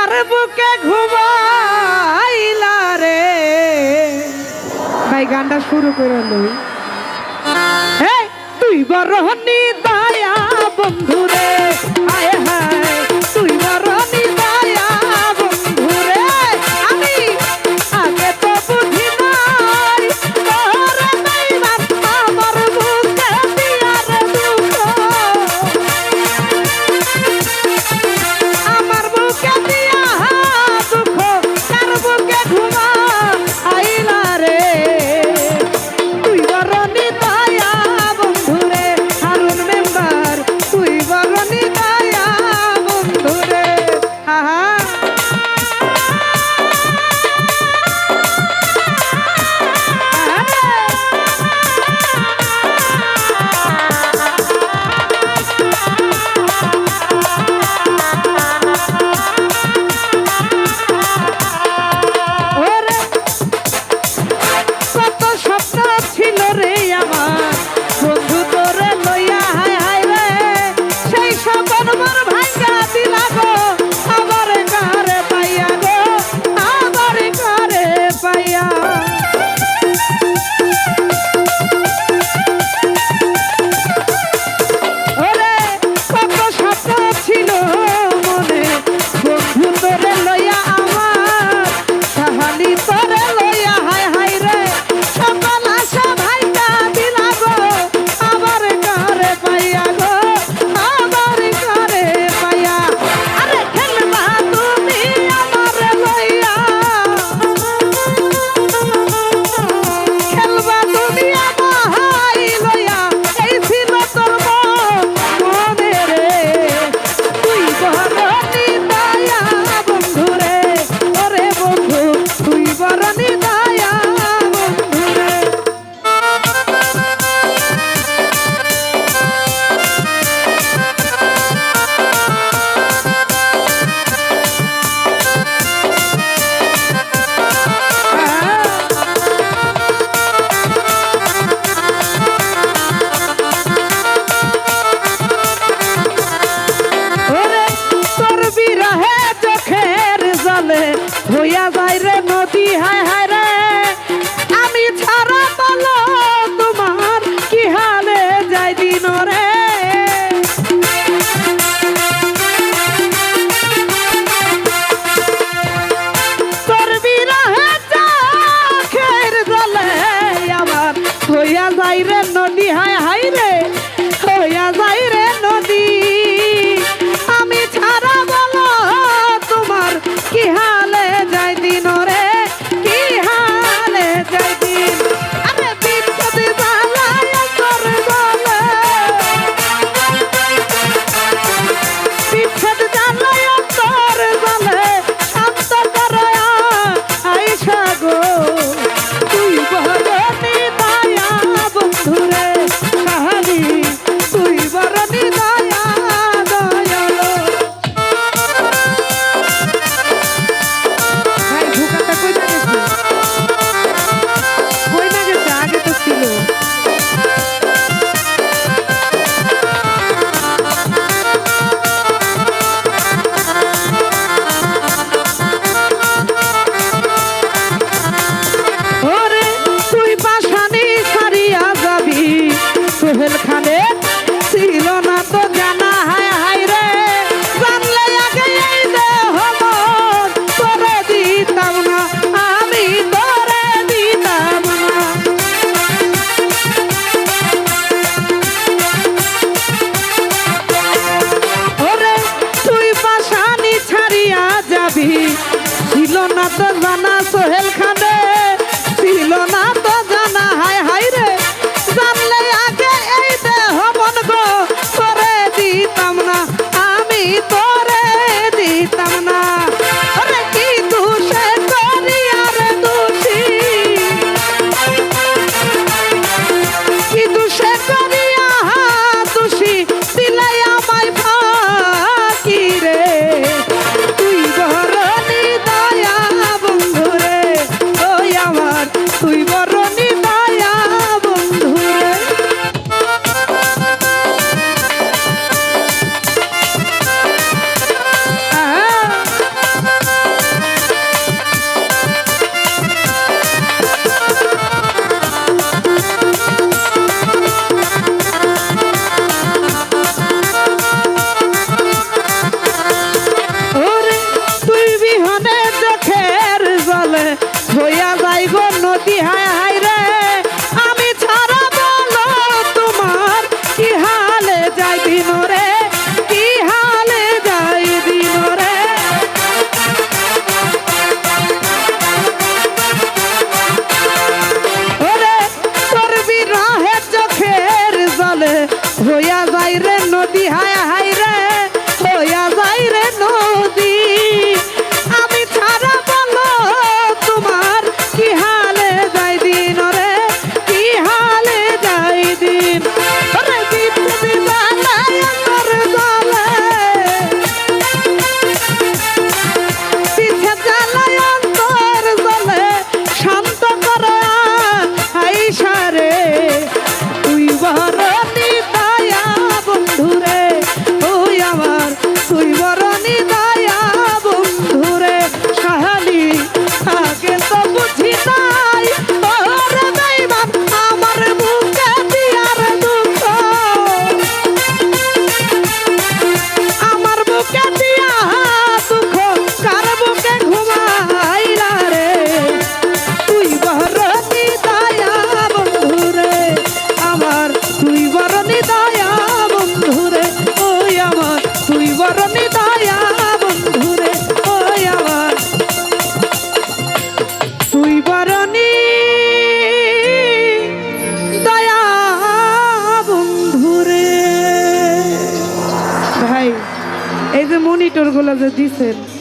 কার বুকে ঘুমাইলা রে? ভাই গানটা শুরু করে তুই বড় দায়া বন্ধু রে। হইয়া যায় রে নদী হায় হায় সোহেল খান হইয়া যাই রে নদী, হায় হায় রে, হইয়া যাই রে নদী। আমি ছাড়া বলো তোমার কি হালে যাই দিন রে, কি হালে যাই দিন? algo las desdicen.